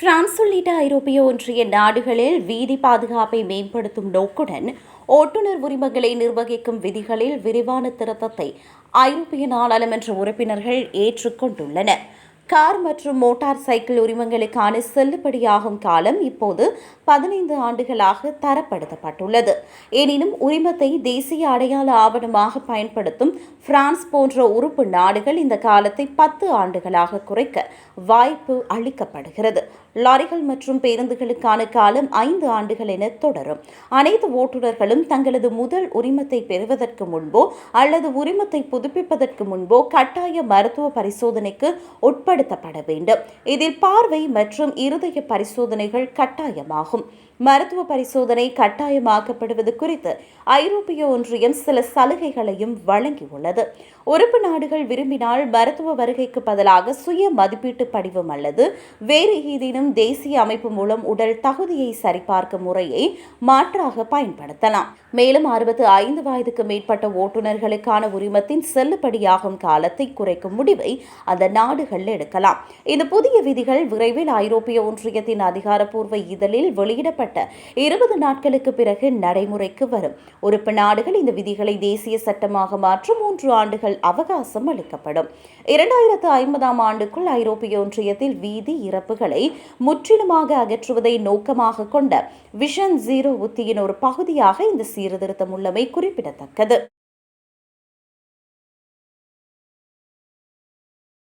France உள்ளிட்ட ஐரோப்பிய ஒன்றிய நாடுகளில் வீதி பாதுகாப்பை மேம்படுத்தும் நோக்குடன் ஓட்டுநர் உரிமங்களை நிர்வகிக்கும் விதிகளில் விரிவான திருத்தத்தை ஐரோப்பிய நாடாளுமன்ற உறுப்பினர்கள் ஏற்றுக்கொண்டுள்ளனர். கார் மற்றும் மோட்டார் சைக்கிள் உரிமங்களுக்கான செல்லுபடியாகும் காலம் இப்போது பதினைந்து ஆண்டுகளாக தரப்படுத்தப்பட்டுள்ளது. எனினும் உரிமத்தை தேசிய அடையாள ஆவணமாக பயன்படுத்தும் பிரான்ஸ் போன்ற உறுப்பு நாடுகள் இந்த காலத்தை பத்து ஆண்டுகளாக குறைக்க வாய்ப்பு அளிக்கப்படுகிறது. லாரிகள் மற்றும் பேருந்துகளுக்கான காலம் ஐந்து ஆண்டுகள் என தொடரும். அனைத்து ஓட்டுநர்களும் தங்களது முதல் உரிமத்தை பெறுவதற்கு முன்போ அல்லது உரிமத்தை புதுப்பிப்பதற்கு முன்போ கட்டாய மருத்துவ பரிசோதனைக்கு உட்படுத்தப்பட வேண்டும். இதில் பார்வை மற்றும் இருதய பரிசோதனைகள் கட்டாயமாகும். மருத்துவ பரிசோதனை கட்டாயமாக்கப்படுவது குறித்து ஐரோப்பிய ஒன்றியம் சில சலுகைகளையும் வழங்கியுள்ளது. உறுப்பு நாடுகள் விரும்பினால் மருத்துவ வருகைக்கு பதிலாக சுய மதிப்பீட்டு படிவம் அல்லது வேறு ஏதேனும் தேசிய அமைப்பு மூலம் உடல் தகுதியை சரிபார்க்கும் முறையை மாற்றாக பயன்படுத்தலாம். மேலும் அறுபத்து ஐந்து வயதுக்கு மேற்பட்ட ஓட்டுநர்களுக்கான உரிமத்தின் செல்லுபடியாகும் காலத்தை குறைக்கும் முடிவை அந்த நாடுகள் எடுக்கலாம். இந்த புதிய விதிகள் விரைவில் ஐரோப்பிய ஒன்றியத்தின் அதிகாரப்பூர்வ இதழில் வெளியிடப்பட்ட இருபது நாட்களுக்கு பிறகு நடைமுறைக்கு வரும். உறுப்பு நாடுகள் இந்த விதிகளை தேசிய சட்டமாக மாற்ற மூன்று ஆண்டுகள் அவகாசம் அளிக்கப்படும். இரண்டாயிரத்து ஐம்பதாம் ஆண்டுக்குள் ஐரோப்பிய ஒன்றியத்தில் வீதி இறப்புகளை முற்றிலுமாக அகற்றுவதை நோக்கமாக கொண்ட விஷன் ஜீரோ உத்தியின் ஒரு பகுதியாக இந்த சீர்திருத்தம் உள்ளமை குறிப்பிடத்தக்கது.